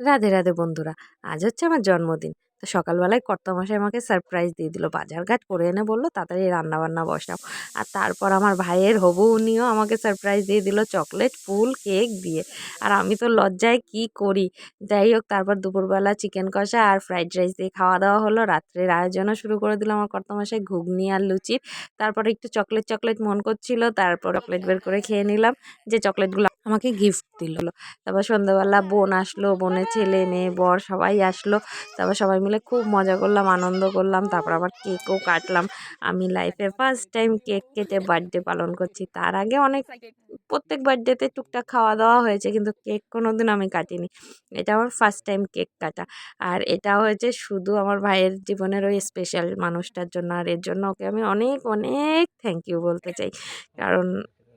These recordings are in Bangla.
রাধে রাধে বন্ধুরা, আজ হচ্ছে আমার জন্মদিন। তো সকালবেলায় কর্তামশাই আমাকে সারপ্রাইজ দিয়ে দিল বাজারঘাট করে এনে বলল, তাড়াতাড়ি রান্নাবান্না বসাও। আর তারপর আমার ভাইয়ের হবু, উনিও আমাকে সারপ্রাইজ দিয়ে দিল, চকলেট, ফুল, কেক দিয়ে। আর আমি তো লজ্জায় কি করি? যাই হোক, তারপর দুপুরবেলা চিকেন কষা আর ফ্রাইড রাইস দিয়ে খাওয়া দাওয়া হলো। রাত্রের আয়োজনও শুরু করে দিল আমার কর্তামশাই, ঘুগনি আর লুচির তারপর একটু চকলেট চকলেট মন করছিল, তারপর চকলেট বের করে খেয়ে নিলাম। যে চকলেটগুলো আমাকে গিফট দিল। তারপর সন্ধ্যাবেলা বোন আসলো, বোনের ছেলে, মেয়ে, বর সবাই আসলো। তারপর সবাই মিলে খুব মজা করলাম, আনন্দ করলাম। তারপর আবার কেকও কাটলাম। আমি লাইফে ফার্স্ট টাইম কেক কেটে বার্থডে পালন করছি। তার আগে অনেক, প্রত্যেক বার্থডেতে টুকটাক খাওয়া দাওয়া হয়েছে, কিন্তু কেক কোনো দিন আমি কাটিনি। এটা আমার ফার্স্ট টাইম কেক কাটা। আর এটা হয়েছে শুধু আমার ভাইয়ের জীবনের ওই স্পেশাল মানুষটার জন্য। আর এর জন্য ওকে আমি অনেক অনেক থ্যাংক ইউ বলতে চাই। কারণ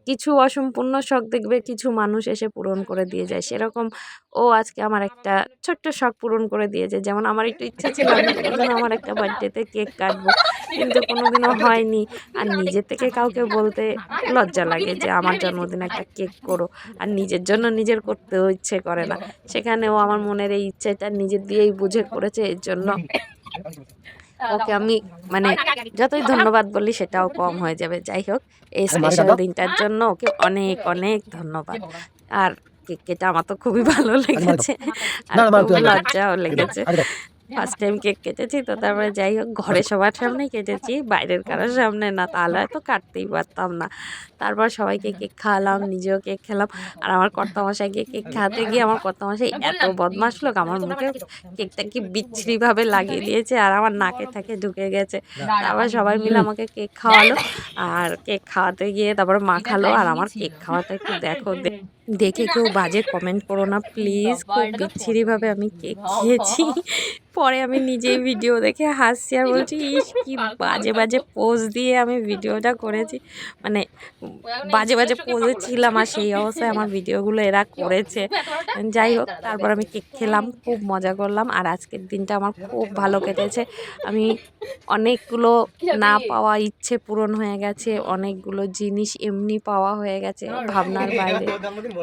কিছু অসম্পূর্ণ শখ দেখবে, কিছু মানুষ এসে পূরণ করে দিয়ে যায়। সেরকম ও আজকে আমার একটা ছোট্ট শখ পূরণ করে দিয়েছে যেমন আমার একটু ইচ্ছা ছিল আমি আমার একটা বার্থডেতে কেক কাটবো, কিন্তু কোনোদিনও হয়নি। আর নিজের থেকে কাউকে বলতে লজ্জা লাগে যে, আমার জন্মদিনে একটা কেক করো। আর নিজের জন্য নিজের করতেও ইচ্ছে করে না। সেখানেও আমার মনের এই ইচ্ছেটা নিজের দিয়েই বুঝে করেছে, এর জন্য ওকে আমি মানে যতই ধন্যবাদ বলি সেটাও কম হয়ে যাবে। যাই হোক এই স্পেশাল দিনটার জন্য ওকে অনেক অনেক ধন্যবাদ। আর কেকটা কেটে আমার তো খুবই ভালো লেগেছে। আর খুবই লজ্জাও লেগেছে। ফার্স্ট টাইম কেক কেটেছি তো তারপরে যাই হোক ঘরে সবার সামনে কেটেছি বাইরের কারোর সামনে না তাহলে তো কাটতেই পারতাম না। তারপর সবাইকে কেক খাওয়ালাম নিজেও কেক খেলাম। আর আমার কর্তামশাইকে কেক খাওয়াতে গিয়ে আমার কর্তামশাই এত বদমাস লোক আমার মুখে কেকটা কি বিচ্ছিরিভাবে লাগিয়ে দিয়েছে আর আমার নাকে থাকে ঢুকে গেছে। তারপর সবাই মিলে আমাকে কেক খাওয়ালো। আর কেক খাওয়াতে গিয়ে তারপরে মাখালো আর আমার কেক খাওয়াতে একটু দেখো দেখে কেউ বাজে কমেন্ট করো না প্লিজ খুব বিচ্ছিরিভাবে আমি কেক খেয়েছি। পরে আমি নিজেই ভিডিও দেখে হাসছি আর বলছি, ইস, কি বাজে বাজে পোজ দিয়ে আমি ভিডিওটা করেছি। মানে বাজে বাজে পোজে ছিলাম আর সেই অবস্থায় আমার ভিডিওগুলো এরা করেছে। যাই হোক, তারপর আমি কেক খেলাম, খুব মজা করলাম আর আজকের দিনটা আমার খুব ভালো কেটেছে। আমি অনেকগুলো না পাওয়া ইচ্ছে পূরণ হয়ে গেছে, অনেকগুলো জিনিস এমনি পাওয়া হয়ে গেছে ভাবনার বাইরে।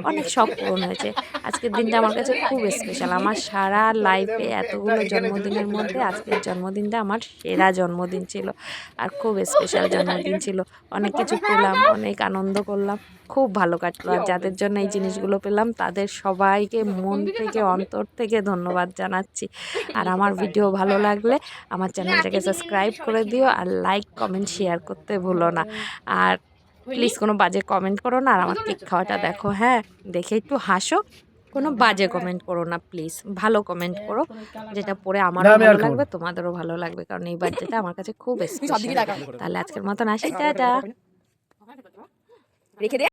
অনেক সব পূরণ হয়েছে। আজকের দিনটা আমার কাছে খুব স্পেশাল আমার সারা লাইফে এতগুলো জন্মদিনের মধ্যে আজকের জন্মদিনটা আমার সেরা জন্মদিন ছিল আর খুব স্পেশাল জন্মদিন ছিল। অনেক কিছু পেলাম অনেক আনন্দ করলাম খুব ভালো কাটলো। আর যাদের জন্য এই জিনিসগুলো পেলাম তাদের সবাইকে মন থেকে অন্তর থেকে ধন্যবাদ জানাচ্ছি। আর আমার ভিডিও ভালো লাগলে আমার চ্যানেলটাকে সাবস্ক্রাইব করে দিও আর লাইক কমেন্ট শেয়ার করতে ভুলো না। আর প্লিজ কোনো বাজে কমেন্ট করো না। আর আমার কেক খাওয়াটা দেখো হ্যাঁ দেখে একটু হাসো। কোনো বাজে কমেন্ট করো না প্লিজ ভালো কমেন্ট করো। যেটা পড়ে আমারও ভালো লাগবে তোমাদেরও ভালো লাগবে কারণ এই বার্থডেটা আমার কাছে খুব স্পেশাল তাহলে আজকের মতন আসি টাটা। রেখে দে